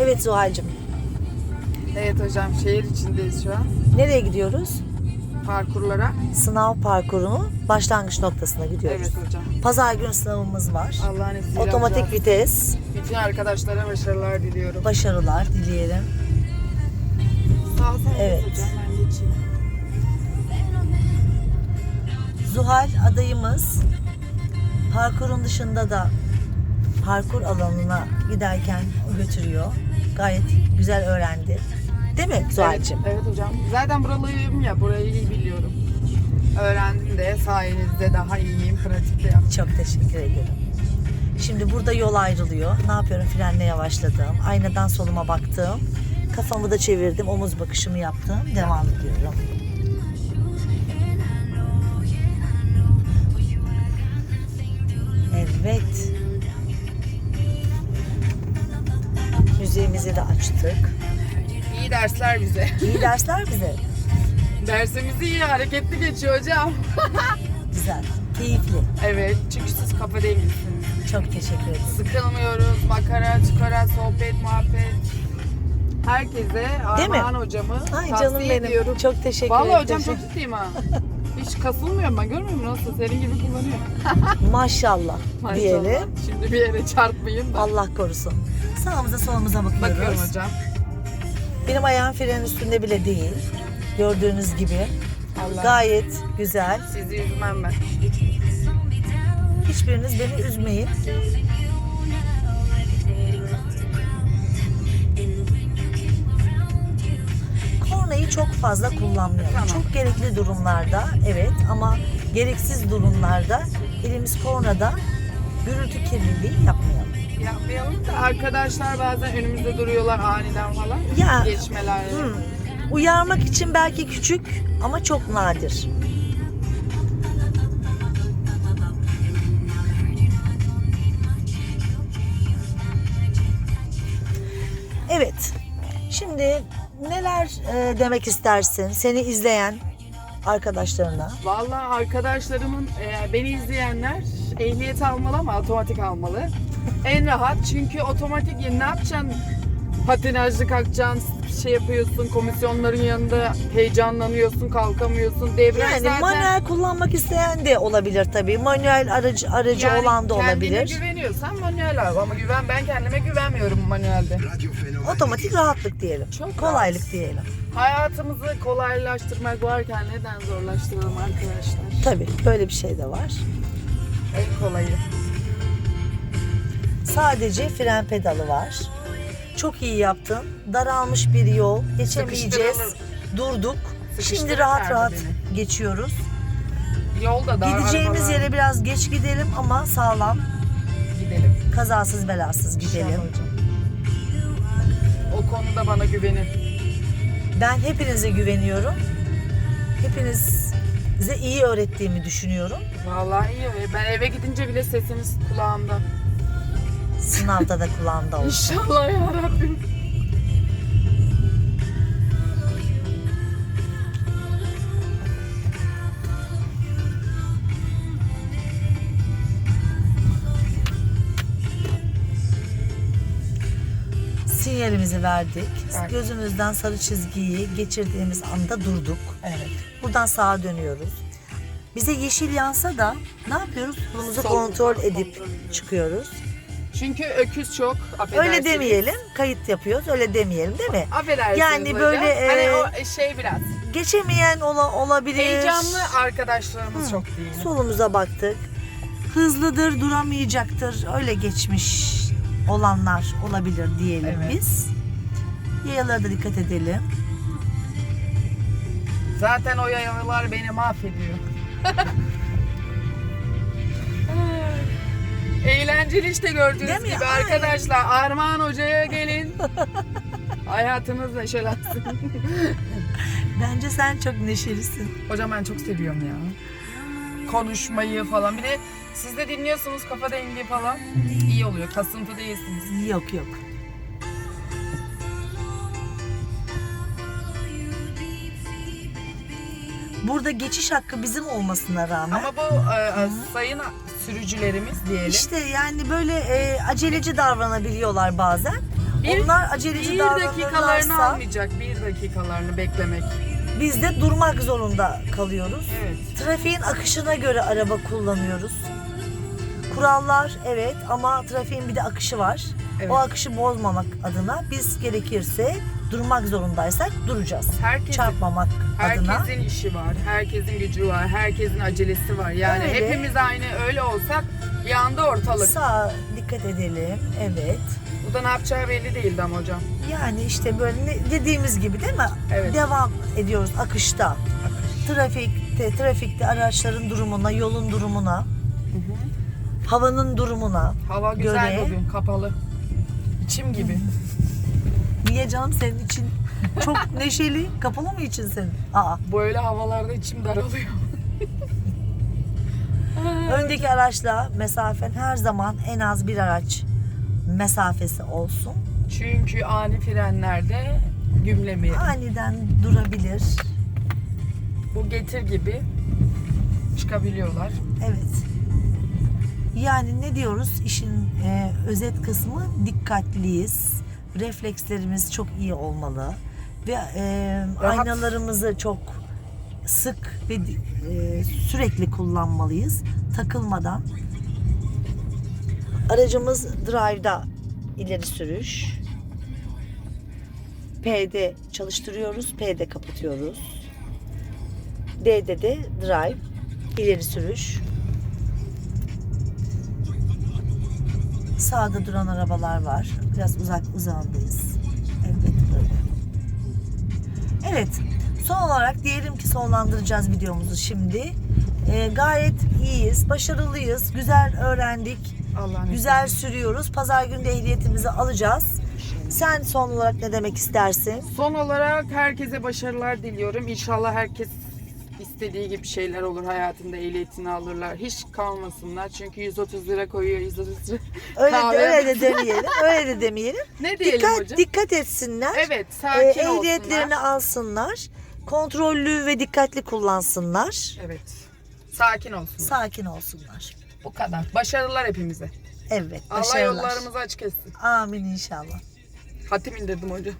Evet Zuhal'cığım. Evet hocam şehir içindeyiz şu an. Nereye gidiyoruz? Parkurlara. Sınav parkurunu başlangıç noktasına gidiyoruz. Evet hocam. Pazar günü sınavımız var. Allah'ın izniyle Otomatik alacağız. vites. Bütün arkadaşlara başarılar diliyorum. Başarılar dileyelim. Sağ ol sen Evet. hocam ben geçeyim. Zuhal adayımız parkurun dışında da parkur alanına giderken götürüyor. Gayet güzel öğrendi. Değil mi Zuhal'cığım? Evet, evet hocam. Zaten buralıyım ya burayı iyi biliyorum. Öğrendim de sayenizde daha iyiyim. Pratikte yaptım. Çok teşekkür ederim. Şimdi burada yol ayrılıyor. Ne yapıyorum? Frenle yavaşladım. Aynadan soluma baktım. Kafamı da çevirdim. Omuz bakışımı yaptım. Devam ediyorum. Evet. Müziğimizi de açtık. İyi dersler bize. İyi dersler bize. Dersimiz iyi hareketli geçiyor hocam. Güzel. Keyifli. Evet çünkü siz kafa dengisiniz. Çok teşekkür ederim. Sıkılmıyoruz. Makara, çıkara, sohbet, muhabbet. Herkese? Armağan hocamı Ay tavsiye canım benim. ediyorum. Çok teşekkür Vallahi ederim. hocam çok ciddiyim ha. Kasılmıyorum ben görmüyor musun nasıl senin gibi kullanıyor. Maşallah, Maşallah. diyelim. Şimdi bir yere çarpmayın da. Allah korusun. Sağımıza solumuza bakıyoruz. Bakıyorum hocam. Benim ayağım frenin üstünde bile değil. Gördüğünüz gibi. Allah. Gayet güzel. Sizi üzmem ben. Hiçbiriniz beni üzmeyin. Kornayı çok fazla kullanmıyorum. Tamam. Çok gerekli durumlarda evet ama gereksiz durumlarda elimiz kornada gürültü kirliliği yapmayalım. Yapmayalım da arkadaşlar bazen önümüzde duruyorlar aniden falan. Ya, Geçmeler. Hmm. Uyarmak için belki küçük ama çok nadir. Evet. Şimdi neler e, demek istersin seni izleyen arkadaşlarına? Vallahi arkadaşlarımın e, beni izleyenler ehliyet almalı ama otomatik almalı. En rahat çünkü otomatik ne yapacaksın? Patinajlı kalkacaksın, şey yapıyorsun, komisyonların yanında heyecanlanıyorsun, kalkamıyorsun. Debriyaj Yani zaten manuel kullanmak isteyen de olabilir tabii. Manuel aracı aracı yani olan da Kendine olabilir. güveniyorsan manuel al ama güven ben kendime güvenmiyorum manuelde. Otomatik rahatlık diyelim. Çok Kolaylık rahat. diyelim. Hayatımızı kolaylaştırmak varken neden zorlaştıralım arkadaşlar? Tabii böyle bir şey de var. En kolayı. Sadece fren pedalı var. Çok iyi yaptın. Daralmış bir yol. Geçemeyeceğiz. Durduk. Şimdi rahat rahat beni. geçiyoruz. Yolda da Gideceğimiz arabalar- yere biraz geç gidelim ama sağlam, gidelim. kazasız belasız gidelim. O konuda bana güvenin. Ben hepinize güveniyorum. Hepinize iyi öğrettiğimi düşünüyorum. Vallahi iyi. Ben eve gidince bile sesiniz kulağımda. Sınavda da kulağımda olsun. İnşallah ya Rabbim. Sinyalimizi verdik. Verdik. Gözümüzden sarı çizgiyi geçirdiğimiz anda durduk. Evet. Buradan sağa dönüyoruz. Bize yeşil yansa da ne yapıyoruz? Yolumuzu kontrol kontrol edip ediyoruz. çıkıyoruz. Çünkü öküz çok. Affedersiniz. Öyle demeyelim. Kayıt yapıyoruz. Öyle demeyelim değil mi? Affedersiniz Yani hocam. böyle, Hani e, o şey biraz. Geçemeyen ola, olabilir. Heyecanlı arkadaşlarımız Hı. çok değil. Solumuza baktık. Hızlıdır, duramayacaktır. Öyle geçmiş olanlar olabilir diyelim Evet. biz. Yayalara da dikkat edelim. Zaten o yayalar beni mahvediyor. Eğlenceli işte gördüğünüz Değil mi? gibi Aynen. arkadaşlar. Armağan Hoca'ya gelin. Hayatınız neşelensin. Bence sen çok neşelisin. Hocam ben çok seviyorum ya. Konuşmayı falan. Bir de siz de dinliyorsunuz kafa dengi falan. İyi oluyor. Kasıntı değilsiniz. Yok yok. Burada geçiş hakkı bizim olmasına rağmen Ama bu e, sayın sürücülerimiz diyelim. işte yani böyle e, aceleci davranabiliyorlar bazen. Bir- Onlar aceleci Bir dakikalarını davranırlarsa almayacak. Bir dakikalarını beklemek. biz de durmak zorunda kalıyoruz. Evet. Trafiğin akışına göre araba kullanıyoruz. Kurallar evet ama trafiğin bir de akışı var. Evet. O akışı bozmamak adına biz gerekirse durmak zorundaysak duracağız. Herkesin, Çarpmamak adına. herkesin işi var. Herkesin gücü var. Herkesin acelesi var. Yani Öyle. hepimiz aynı öyle olsak bir anda ortalık. Sağa dikkat edelim. Evet. Bu da ne yapacağı belli değildi ama hocam. Yani işte böyle ne- dediğimiz gibi değil mi? Evet. Devam ediyoruz akışta. Trafikte, trafikte araçların durumuna, yolun durumuna, havanın durumuna. Hava güzel Göre- bugün kapalı. İçim gibi. Niye canım senin için çok neşeli, kapalı mı için senin? Aa, Böyle havalarda içim daralıyor. öndeki araçla mesafen her zaman en az bir araç mesafesi olsun. Çünkü ani frenlerde gümlemeyelim. Aniden durabilir. Bu getir gibi çıkabiliyorlar. Evet. Yani ne diyoruz? İşin e, özet kısmı dikkatliyiz. Reflekslerimiz çok iyi olmalı. Ve e, aynalarımızı çok sık ve e, sürekli kullanmalıyız. Takılmadan. Aracımız drive'da ileri sürüş. P'de çalıştırıyoruz. P'de kapatıyoruz. D'de de drive ileri sürüş. Sağda duran arabalar var. Biraz uzak uzağındayız. Evet böyle. Evet. Son olarak diyelim ki sonlandıracağız videomuzu şimdi. Ee, gayet iyiyiz, başarılıyız, güzel öğrendik, Allah'ın güzel sürüyoruz. Pazar günü de ehliyetimizi alacağız. Sen son olarak ne demek istersin? Son olarak herkese başarılar diliyorum. İnşallah herkes istediği gibi şeyler olur hayatında ehliyetini alırlar. Hiç kalmasınlar. Çünkü 130 lira koyuyor 130 lira. Öyle de, öyle de demeyelim. Öyle de demeyelim. Ne diyelim Dikkat hocam? dikkat etsinler. Evet Ee, sakin ehliyetlerini olsunlar. alsınlar. Kontrollü ve dikkatli kullansınlar. Evet. Sakin olsun. Sakin olsunlar. Bu kadar. Başarılar hepimize. Evet, Allah başarılar. yollarımızı açık etsin. Amin inşallah. Hatim indirdim hocam.